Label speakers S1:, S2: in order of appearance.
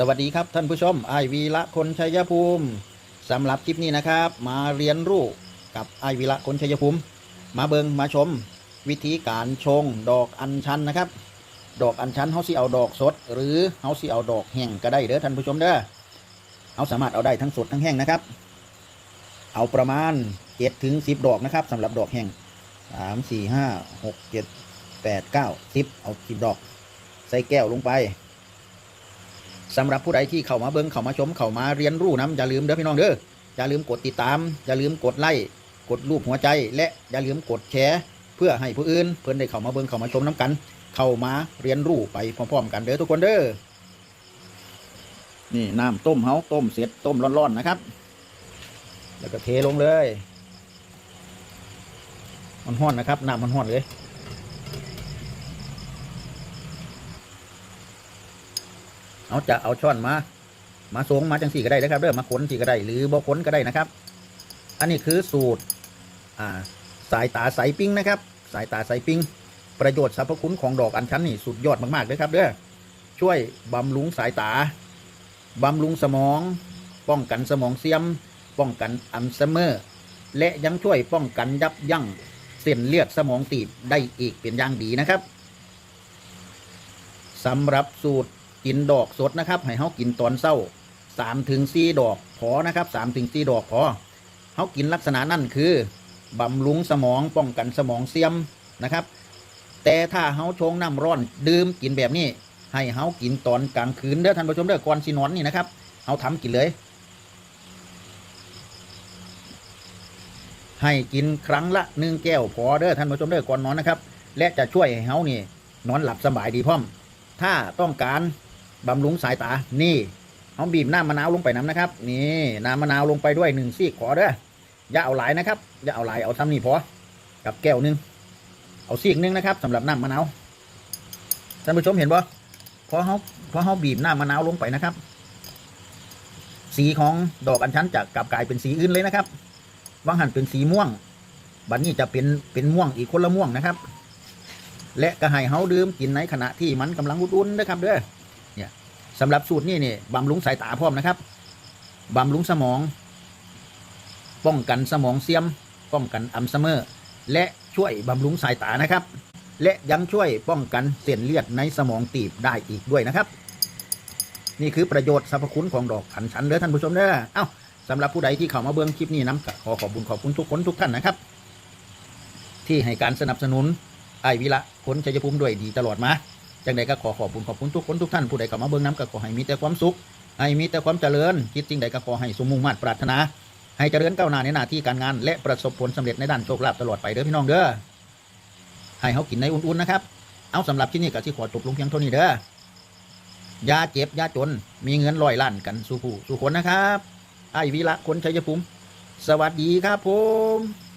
S1: สวัสดีครับท่านผู้ชมไอวีละคนชัยภูมิสำหรับคลิปนี้นะครับ มาเรียนรู้กับไอวีละคนชัยภูมิ มาเบิงมาชม วิธีการชงดอกอัญชันนะครับ ดอกอัญชันเขาสิเอาดอกสด หรือเขาสิเอาดอกแห้งก็ได้เด้อท่านผู้ชมเด้อเขาสามารถเอาได้ทั้งสดทั้งแห้งนะครับ เอาประมาณเจ็ดถึงสิบดอกนะครับสำหรับดอกแห้งสามสี่ห้าหกเจ็ดแปดเก้าสิบเอาสิบดอก ใส่แก้วลงไป สำหรับผู้ใดที่เข้ามาเบิ้งเข้ามาชมเข้ามาเรียนรู้นะอย่าลืมเด้อพี่น้องเด้ออย่าลืมกดติดตาม อย่าลืมกดไลค์กดรูปหัวใจ และอย่าลืมกดแชร์เพื่อให้ผู้อื่น เพื่อนได้เข้ามาเบิ้งเข้ามาชมน้กัน เข้ามาเรียนรู้ไปพร้อมๆกันเด้อทุกคนเด้อนี่น้ำต้มเฮาต้มเสร็จต้มร้อนๆนะครับ แล้วก็เทลงเลยมันห้อนนะครับน้ำมันห้อนเลย เอาจะเอาช้อนมา มาสงมาจังสี่ก็ได้นะครับเด้อมาขนสี่ก็ได้ หรือบ่ขนก็ได้นะครับ อันนี้คือสูตรอ่าสายตาสายปิ้งนะครับ สายตาสายปิ้งประโยชน์สรรพคุณของดอกอัญชันนี่สุดยอดมากๆเลยครับเด้อช่วยบำรุงสายตา บำรุงสมอง ป้องกันสมองเสื่อมป้องกันอัลไซเมอร์ และยังช่วยป้องกันยับยั้งเส้นเลือดสมองตีบได้อีกเป็นอย่างดีนะครับสำหรับสูตร กินดอกสดนะครับให้เขากินตอนเศร้าสามถึงสี่ดอกพอนะครับสามถึงสี่ดอกพอเขากินลักษณะนั่นคือบำรุงสมองป้องกันสมองเสื่อมนะครับ แต่ถ้าเขาชงน้ำร้อนดื่มกินแบบนี้ ให้เขากินตอนกลางคืนเด้อท่านผู้ชมเด้อก่อนสินอนนี่นะครับเขาทำกินเลย ให้กินครั้งละหนึ่งแก้วพอเด้อท่านผู้ชมเด้อก่อนนอนนะครับ และจะช่วยให้เขานี่นอนหลับสบายดีพร้อม ถ้าต้องการ บำรุงสายตา นี่เอาบีบน้ำมะนาวลงไปน้ำนะครับ นี่น้ำมะนาวลงไปด้วยหนึ่งซีกขอเด้ออย่าเอาหลายนะครับอย่าเอาหลายเอาทำนี่พอกับแก้วนึง เอาซีกนึงนะครับสำหรับน้ำมะนาวท่านผู้ชมเห็นบ่พอเขาพอเขาบีบน้ำมะนาวลงไปนะครับ สีของดอกอัญชันจะกลับกลายเป็นสีอื่นเลยนะครับบางหันเป็นสีม่วง บัดนี้จะเป็นเป็นม่วงอีกคนละม่วงนะครับ และก็ให้เฮาดื่มกินในขณะที่มันกำลังอุ่นๆนะครับเด้อ สำหรับสูตรนี้นี่ยบำรุงสายตาพร้อมนะครับบำรุงสมอง ป้องกันสมองเสื่อมป้องกันอัลไซเมอร์ และช่วยบำรุงสายตานะครับ และยังช่วยป้องกันเส้นเลือดในสมองตีบได้อีกด้วยนะครับ นี่คือประโยชน์สรรพคุณของดอกขันชันเด้อท่านผู้ชมเด้อเอ้าสำหรับผู้ใดที่เข้ามาเบิ่งคลิปนี้น้ำขอขอบคุณขอบคุณทุกคนทุกท่านนะครับ ที่ให้การสนับสนุนไอวิละคนชัยภูมิด้วยดีตลอดมา จังใดก็ขอขอบคุณขอบคุณทุกคนทุกท่านผู้ใดเข้ามาเบิ่งน้ำก็ขอให้มีแต่ความสุข ให้มีแต่ความเจริญคิดสิ่งใดก็ขอให้สมมุ่งมั่นปรารถนา ให้เจริญก้าวหน้าในหน้าที่การงาน และประสบผลสำเร็จในด้านโชคลาภตลอดไปเด้อพี่น้องเด้อให้เขากินในอุ่นๆนะครับเอาสำหรับที่นี่ก็ที่ขอจบลงเพียงเท่านี้เด้อยาเจ็บยาจน มีเงินลอยล้านกันสู่ผู้สู่คนนะครับไอวิละคนชัยภูมิสวัสดีครับผม